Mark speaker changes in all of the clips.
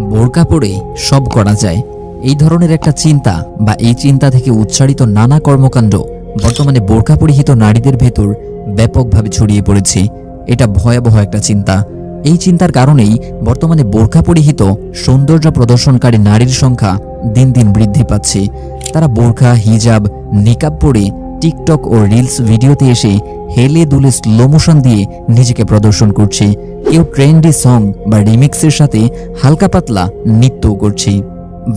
Speaker 1: বোরকা পরে সব করা যায়। এই ধরনের একটা চিন্তা বা এই চিন্তা থেকে উচ্চারিত নানা কর্মকাণ্ড বর্তমানে বোরকা পরিহিত নারীদের ভেতর ব্যাপকভাবে ছড়িয়ে পড়েছে। এটা ভয়াবহ একটা চিন্তা। এই চিন্তার কারণেই বর্তমানে বোরকা পরিহিত সৌন্দর্য প্রদর্শনকারী নারীর সংখ্যা দিন দিন বৃদ্ধি পাচ্ছে। তারা বোরখা হিজাব, নিকাব পরে টিকটক ও রিলস ভিডিওতে এসে হেলে দুলে স্লো মোশন দিয়ে নিজেকে প্রদর্শন করছে। কেউ ট্রেন্ডি সং বা রিমিক্সের সাথে হালকা পাতলা নৃত্যও করছে।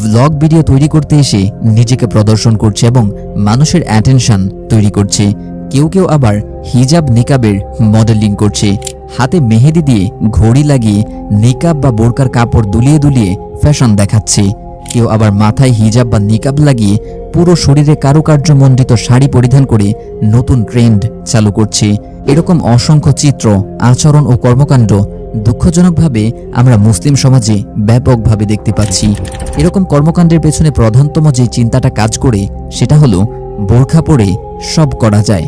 Speaker 1: ব্লগ ভিডিও তৈরি করতে এসে নিজেকে প্রদর্শন করছে এবং মানুষের অ্যাটেনশন তৈরি করছে। কেউ কেউ আবার হিজাব নিকাবের মডেলিং করছে। হাতে মেহেদি দিয়ে ঘড়ি লাগিয়ে নিকাব বা বোরকার কাপড় দুলিয়ে দুলিয়ে ফ্যাশন দেখাচ্ছে। কেউ আবার মাথায় হিজাব বা নিকাব লাগিয়ে পুরো শরীরে কারুকার্যমণ্ডিত শাড়ি পরিধান করে নতুন ট্রেন্ড চালু করছে। এরকম অসংখ্য চিত্র, আচরণ ও কর্মকাণ্ড দুঃখজনকভাবে আমরা মুসলিম সমাজে ব্যাপকভাবে দেখতে পাচ্ছি। এরকম কর্মকাণ্ডের পেছনে প্রধানতম যে চিন্তাটা কাজ করে, সেটা হলো বোরখা পরে সব করা যায়।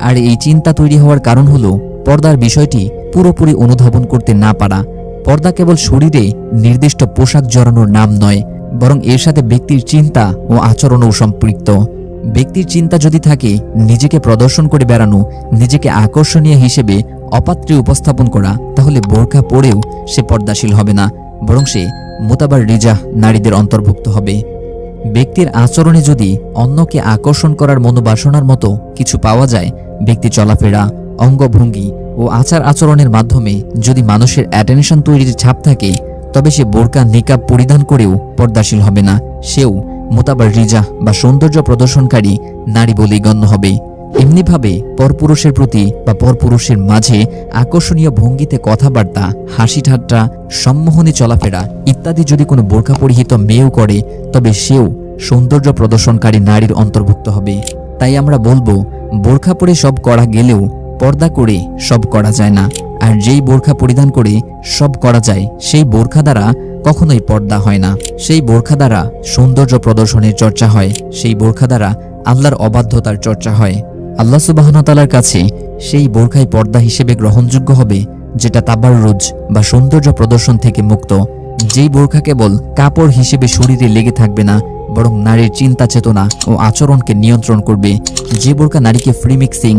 Speaker 1: আর এই চিন্তা তৈরি হওয়ার কারণ হলো পর্দার বিষয়টি পুরোপুরি অনুধাবন করতে না পারা। পর্দা কেবল শরীরে নির্দিষ্ট পোশাক জড়ানোর নাম নয় বরং এর সাথে ব্যক্তির চিন্তা ও আচরণও সম্পৃক্ত। ব্যক্তির চিন্তা যদি থাকে, নিজেকে প্রদর্শন করে বেড়ানো, নিজেকে আকর্ষণীয় হিসেবে অপাত্রে উপস্থাপন করা, তাহলে বোরখা পরেও সে পর্দাশীল হবে না, বরং সে মোতাবার রিজা নারীদের অন্তর্ভুক্ত হবে। ব্যক্তির আচরণে যদি অন্যকে আকর্ষণ করার মনোবাসনার মতো কিছু পাওয়া যায়, ব্যক্তি চলাফেরা, অঙ্গভঙ্গি ও আচার আচরণের মাধ্যমে যদি মানুষের অ্যাটেনশন তৈরির ছাপ থাকে তবে সে বোরকা নিকাব পরিধান করেও পর্দাশীল হবে না। সেও মোতাবার রিজা বা সৌন্দর্য প্রদর্শনকারী নারী বলেই গণ্য হবে। এমনিভাবে পরপুরুষের প্রতি বা পরপুরুষের মাঝে আকর্ষণীয় ভঙ্গিতে কথাবার্তা হাসি ঠাট্টা সম্মোহনী চলাফেরা ইত্যাদি যদি কোনো বোরকা পরিহিত মেয়েও করে, তবে সেও সৌন্দর্য প্রদর্শনকারী নারীর অন্তর্ভুক্ত হবে। তাই আমরা বলব, বোরখা পরে সব করা গেলেও পর্দা করে সব করা যায় না। আর যেই বোরখা পরিধান করে, সব করা যায়। সেই বোরখা দ্বারা কখনোই পর্দা হয় না। সেই বোরখা দ্বারা সৌন্দর্য প্রদর্শনের চর্চা হয়। সেই বোরখা দ্বারা আল্লাহর অবাধ্যতার চর্চা হয়। আল্লাহ সুবাহনতালার কাছে সেই বোরখাই পর্দা হিসেবে গ্রহণযোগ্য হবে, যেটা তাবাররুজ বা সৌন্দর্য প্রদর্শন থেকে মুক্ত। যেই বোরখা কেবল কাপড় হিসেবে শরীরে লেগে থাকবে না, বরং নারীর চিন্তা চেতনা ও আচরণকে নিয়ন্ত্রণ করবে। যে বোরখা নারীকে ফ্রি মিক্সিং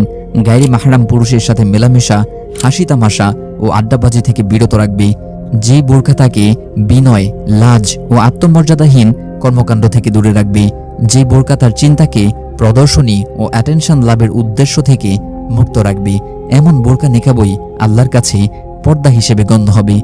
Speaker 1: গাইরি মাহারাম পুরুষের সাথে মেলামেশা হাসি তামাশা ও আড্ডাবাজি থেকে বিরত রাখবে। যে বোরখা তাকে বিনয়, লাজ ও আত্মমর্যাদাহীন কর্মকাণ্ড থেকে দূরে রাখবে। যে বোরকা তার চিন্তাকে, প্রদর্শনী ও অ্যাটেনশন লাভের উদ্দেশ্য থেকে মুক্ত রাখবে। এমন বোরকা নেকাবই আল্লাহর কাছে পর্দা হিসেবে গণ্য হবে।